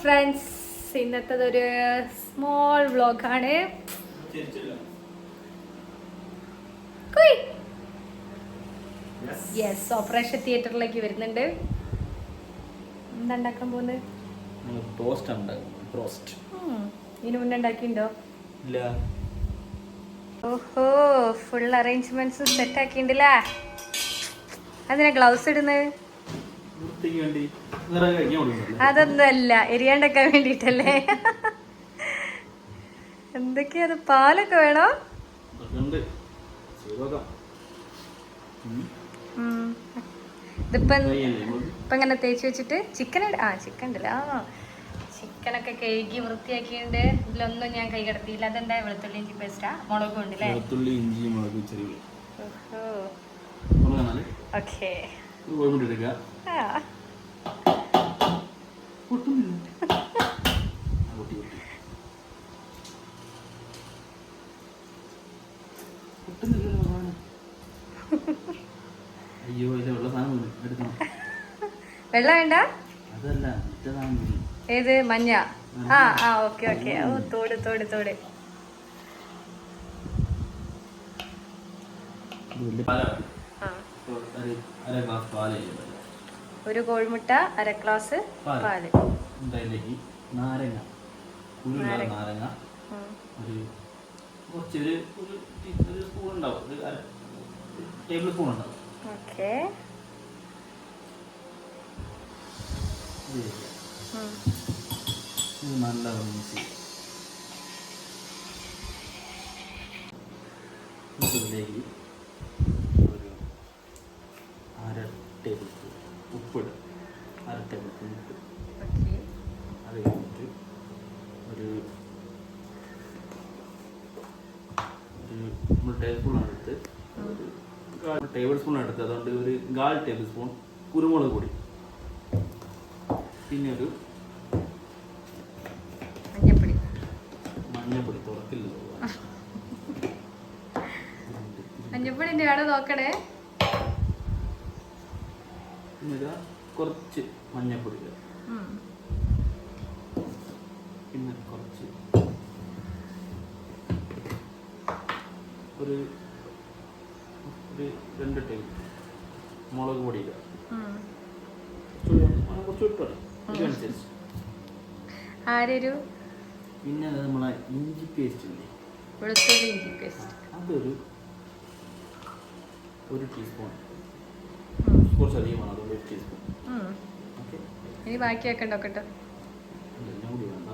Friends ഇന്നത്തതൊരു small വ്ളോഗാണ് yes operation തിയേറ്ററിലേക്ക് വരുന്നുണ്ട്. എന്താ ഉണ്ടാക്കാൻ പോകുന്നത്? ടോസ്റ്റ് ഉണ്ട് ടോസ്റ്റ് ഇതിനു ഇതിന് മുന്നേ ഉണ്ടാക്കിയിട്ടുണ്ടോ? ഇല്ല. ഓഹോ ഫുൾ അറേഞ്ച്മെന്റ്സ് സെറ്റ് ആക്കിണ്ടല്ലേ അതിനാ ഗ്ലൗസ് ഇടുന്നത്? കൊടുക്കുന്നില്ല എരിയാണ്ടൊക്കെ വേണ്ടിട്ടല്ലേ എന്തൊക്കെയാ അത്? പാലൊക്കെ വേണോ? ഇതിപ്പങ്ങനെ. ഇതിപ്പം ഇപ്പം ഇങ്ങനെ തേച്ച് വെച്ചിട്ട്? ചിക്കൻ ആ ചിക്കൻ ഉണ്ടല്ലോ ആ ചിക്കനൊക്കെ കഴുകി വൃത്തിയാക്കിയിട്ടുണ്ട് ഇതിലൊന്നും ഞാൻ കൈ കിടത്തിയില്ല. അതെന്താ വെളുത്തുള്ളി ഇഞ്ചി പേസ്റ്റാ? മുളകും ഉണ്ടല്ലേ വെളുത്തുള്ളി ഇഞ്ചി മുളക് ചെറിയ ഓക്കേ. ആ. വെള്ളം വേണ്ട. ഏത്? മഞ്ഞ. ആ ആ ഓക്കെ ഓക്കെ. ഓ തോട് തോട് തോട്. ഒരു കോഴിമുട്ട അര ഗ്ലാസ് പാൽ. നാരങ്ങ. നാരങ്ങ. ഒരു സ്പൂൺ ഉണ്ടാവും. ടേബിൾ സ്പൂൺ ഉണ്ടാവും. ഓക്കെ ഇത് ചെയ്യുക. ഉം. ഇത് നല്ല മിക്സ് ഇതിലേക്ക് ഒരു അര ടേബിൾ സ്പൂൺ ഉപ്പിടും. അര ടേബിൾ സ്പൂൺ ഉപ്പ് അത് കഴിഞ്ഞിട്ട് ഒരു നമ്മൾ ടേബിൾ സ്പൂൺ എടുത്ത്. ഒരു ടേബിൾ സ്പൂൺ എടുത്ത്. അതുകൊണ്ട് ഒരു കാൽ ടേബിൾ സ്പൂൺ കുരുമുളക് പൊടി. പിന്നെ ഒരു മഞ്ഞപ്പൊടി മഞ്ഞപ്പൊടി തുറക്കില്ലല്ലോ മഞ്ഞപ്പൊടിന്റെ അവിടെ നോക്കണേ. കുറച്ച് മഞ്ഞപ്പൊടി. പിന്നെ കുറച്ച് ഒരു ഒരു രണ്ട് ടേബിൾ. മുളക് പൊടിയില്ല. കുറച്ച് കുറച്ച് ഇട്ടോ ആരൊരു? പിന്നെ നമ്മളെ ഇഞ്ചി പേസ്റ്റ് ഇല്ലേ? വെളുത്തുള്ളി ഇഞ്ചി പേസ്റ്റ് അതൊരു ഒരു ടീസ്പൂൺ കുറച്ച് അധികമാണ് അതുകൊണ്ട് ഒരു ടീസ്പൂൺ ഓക്കെ. ഇനി ബാക്കിയൊക്കെ ഉണ്ടോക്കട്ടോ എല്ലാം കൂടി വേണ്ട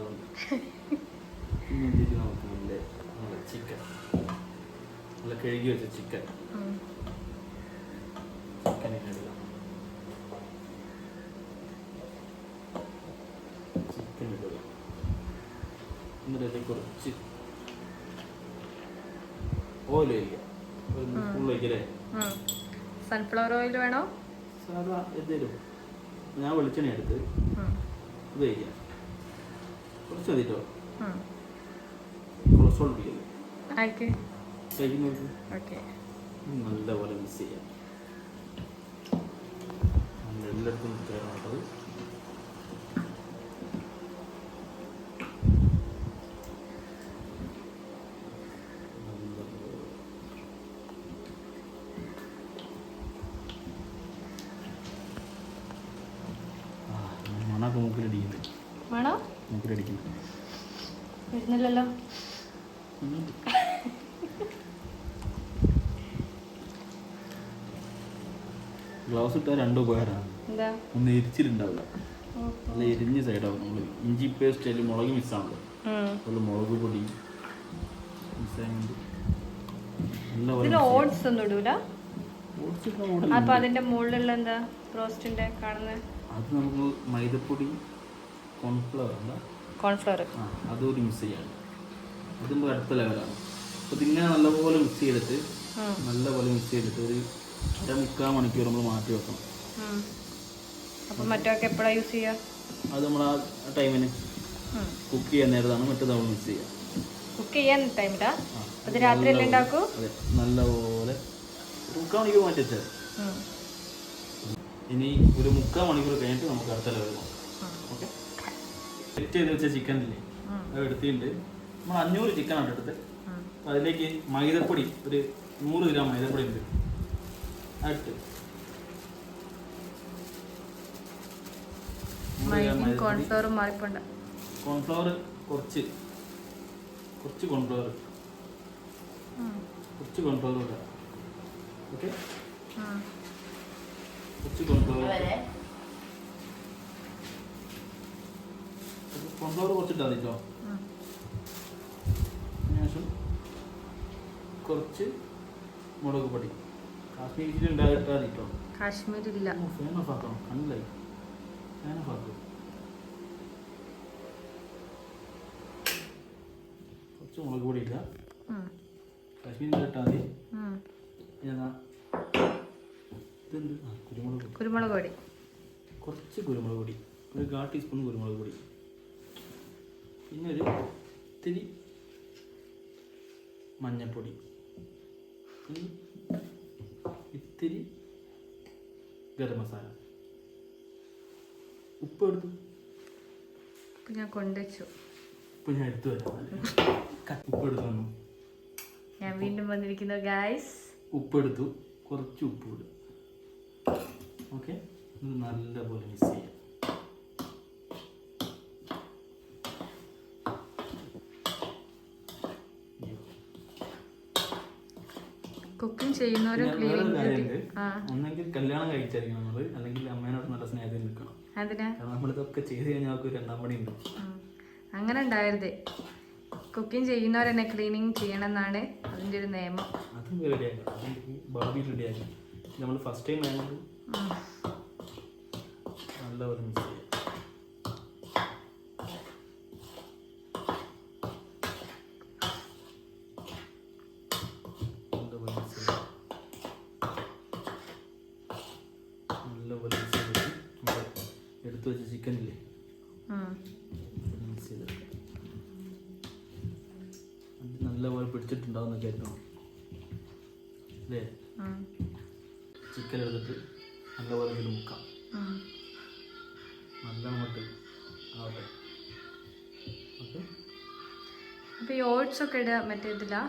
പിന്നെ നമുക്ക് നല്ല ചിക്കൻ നല്ല കഴുകി വെച്ച ചിക്കൻ ഇടുക ചിക്കൻ ഇടുക എന്നിട്ട് അതിൽ കുറച്ച് ഒരു സ്പൂൺ സൺഫ്ലവർ ഓയിൽ വേണോ? സാധാ എന്തേലും ഞാൻ വെളിച്ചെണ്ണ എടുത്ത് ഉപയോഗിക്കാം കുറച്ച് മതിട്ടോ. കൊളസ്ട്രോൾ പിടിക്കല്ലേ നല്ലപോലെ മിക്സ് ചെയ്യാം. എല്ലായിടത്തും കയറേണ്ടത് മണൊക്കെ മൂക്കിലടിക്കുന്നത് വേണോ? മൂക്കിലടിക്കുന്നത് വരുന്നില്ലല്ലോ. ഗ്ലൗസ് ഇട്ടാൽ രണ്ട് ഉപകാരമാണ് ഒന്ന് എരിച്ചിലുണ്ടാവില്ല നല്ല എരിഞ്ഞ സൈഡാവും നമ്മൾ ഇഞ്ചി പേസ്റ്റ് അതിൽ മുളക് മിസ്സാണല്ലോ. അതുപോലെ മുളക് പൊടി ഓട്സ് ഒന്നും ഇടൂല. അപ്പൊ അതിന്റെ മുകളിലുള്ള എന്താ റോസ്റ്റിന്റെ കാണുന്നത് അത് നമുക്ക് മൈദപ്പൊടി കോൺഫ്ലവർ എന്താ കോൺഫ്ലവർ ആ അതുകൂടി മിക്സ് ചെയ്യാണ് അതും അടുത്ത ലെവലാണ് അപ്പോൾ ഇതിങ്ങനെ നല്ലപോലെ മിക്സ് ചെയ്തിട്ട് നല്ലപോലെ മിക്സ് ചെയ്തിട്ട് ഒരു അര മുക്കാൽ മണിക്കൂർ നമ്മൾ മാറ്റി വെക്കണം. അപ്പൊ മറ്റൊക്കെ യൂസ് ചെയ്യാ? അത് നമ്മൾ ആ ടൈമിന് കുക്ക് ചെയ്യാൻ നേരത്താണ് മറ്റേ നമ്മൾ മിക്സ് ചെയ്യുക കുക്ക് ചെയ്യാൻ ടൈമിലാ അത് രാത്രി അല്ലേ ഉണ്ടാക്കൂ? നല്ലപോലെ മുക്കാൽ മണിക്കൂർ മാറ്റി വെച്ചാൽ ഉം. ഇനി ഒരു മുക്കാൽ മണിക്കൂർ കഴിഞ്ഞിട്ട് നമുക്ക് അടുത്ത ലെവൽ നോക്കാം ഓക്കെ സെറ്റ് ചെയ്ത് വെച്ച ചിക്കൻ ഇല്ലേ. അത് എടുത്തിട്ടുണ്ട്. നമ്മൾ അഞ്ഞൂറ് ചിക്കൻ ആണ് എടുത്തത്. അപ്പോൾ അതിലേക്ക് മൈദപ്പൊടി ഒരു നൂറ് ഗ്രാം മൈദപ്പൊടി ഉണ്ട്. അടുത്ത് മാറിപ്പോണ്ട. കോൺഫ്ലവർ കുറച്ച്. കുറച്ച് കോൺഫ്ലവർ കുറച്ച് കോൺഫ്ലവർ ഇടാം. ഓക്കെ കോൺഫ്ലവർ കോൺഫ്ലവർ കുറച്ചിട്ടാൽ മതി കേട്ടോ ഉം. അതിനുശേഷം കുറച്ച് മുളക് പൊടി. കാശ്മീരി ഉണ്ടായിട്ടാ ഉണ്ടായിട്ടാൽ മതി കേട്ടോ കാശ്മീരില്ല. ഫാൻ ഓഫ് ആക്കണം. കണ്ടില്ലായി ഓഫ് ആക്കും. കുറച്ച് മുളക് പൊടി ഇല്ല ഉം. കാശ്മീരി ഇട്ടാൽ മതി. ഉം. കുരുമുളക് പൊടി. കുറച്ച് കുരുമുളക് പൊടി. ഒരു കാ ടീസ്പൂൺ കുരുമുളക് പൊടി. പിന്നെ ഒരു ഇത്തിരി മഞ്ഞൾപ്പൊടി. ഇത്തിരി ഗരം മസാല. ഉപ്പ് എടുത്തു. ഉപ്പ് ഞാൻ കൊണ്ടുവച്ചു. ഉപ്പ് ഞാൻ എടുത്തു വരാം ഉപ്പ് എടുത്തു വന്നു. ഞാൻ വീണ്ടും വന്നിരിക്കുന്നു ഗായ്സ് ഉപ്പ് എടുത്തു. കുറച്ച് ഉപ്പ് ഇടും. ഓക്കെ? നല്ലപോലെ മിക്സ് ചെയ്യാം. കുക്കിംഗ് ചെയ്യുന്നവരും ഒന്നെങ്കിൽ കല്യാണം കഴിച്ചായിരിക്കണം നമ്മൾ. അല്ലെങ്കിൽ അമ്മേനോട് നല്ല സ്നേഹത്തിൽ നിൽക്കണം. കാരണം നമ്മളിതൊക്കെ ചെയ്ത് കഴിഞ്ഞാൽ അവർക്ക് രണ്ടാം പണി ഉണ്ട് അങ്ങനെ ഉണ്ടായിരുന്നേ കുക്കിംഗ് ചെയ്യുന്നവരെന്നെ ക്ലീനിങ് ചെയ്യണം എന്നാണ് അതിന്റെ ഒരു നിയമം. അതും റെഡിയാക്കാം ഭാവി റെഡിയാക്കാം നമ്മൾ ഫസ്റ്റ് ടൈം ആയതുകൊണ്ട്. നല്ലപോലെ മിക്സ് ചെയ്യാം. നല്ലപോലെ മിക്സ് മിക്സ് നമ്മൾ എടുത്തു വെച്ച ചിക്കനില്ലേ. മിക്സ് ചെയ്തെടുക്കാം നല്ലപോലെ പിടിച്ചിട്ടുണ്ടാവുന്നൊക്കെ ആയിരുന്നു അല്ലേ. ചിക്കൻ എടുത്തിട്ട് നല്ലപോലെ മുക്കാം. നല്ല അങ്ങോട്ട് ആവട്ടെ. ഓക്കെ. അപ്പൊ ഈ ഓട്സ് ഒക്കെ ഇടുക മറ്റേ ഇതിലാ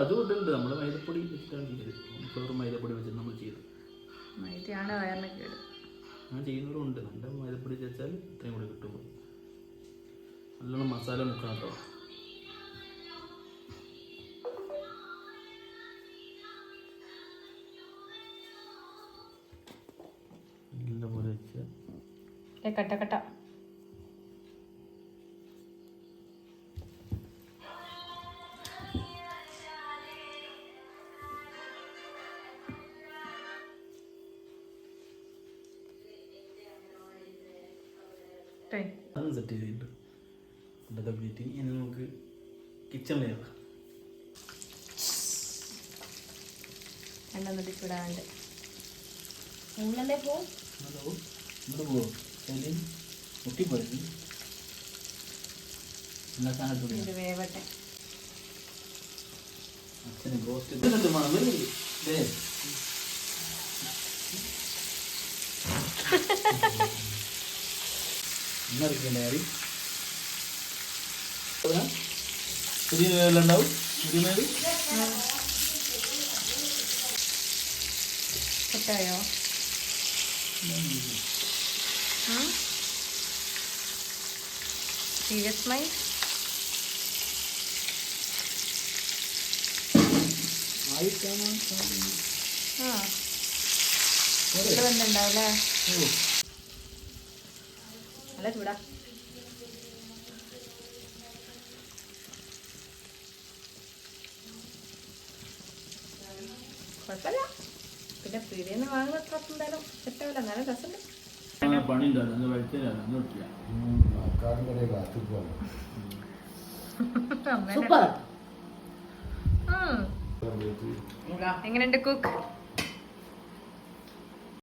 അത് നമ്മൾ മൈദപ്പൊടി വെച്ചിട്ടാണ് ചെയ്തത്. ഫ്ലോർ മൈദപ്പൊടി വെച്ചിട്ട് നമ്മൾ മൈദയാണ് വയറിന് കേട് അങ്ങനെ ചെയ്യുന്നവരും ഉണ്ട് നല്ല മൈദപ്പൊടി ഇത്രയും കൂടി കിട്ടും നല്ലോണം മസാല മുക്കണം കേട്ടോ കട്ട കട്ട. അതും സെറ്റ് ചെയ്തിട്ടുണ്ട്. ഫുഡ് കംപ്ലീറ്റ് ഇനി നമുക്ക് കിച്ചണിലേക്ക് എണ്ണ ഒന്നിട്ട് ചൂടാണ്ട് പോവും ഇവിടെ പോവോ ശരി മുട്ടിപ്പോയി എല്ലാ സാധനത്തും ഇത് വേവട്ടെ. അച്ഛന് ഇതിനകത്ത് വേണം വരുന്നില്ല അരി പുതിയ വേവലുണ്ടാവും പുതിയ വേവ്? കിട്ടായോ സീരിയസ് മൈൻഡ് ആയിട്ടാണോ ആ ഇത് വന്നിട്ടുണ്ടാവല്ലേ ഓ നല്ല ചൂടാ. കുഴപ്പമില്ല. പിന്നെ പീടിയെന്ന് വാങ്ങുന്ന അത്ര എന്തായാലും സെറ്റാവില്ല എന്നാലും രസമുണ്ട്. പണി ഉണ്ടാവില്ല അന്ന് അന്ന് കിട്ടില്ല സൂപ്പർ. എങ്ങനെയുണ്ട് കുക്ക്?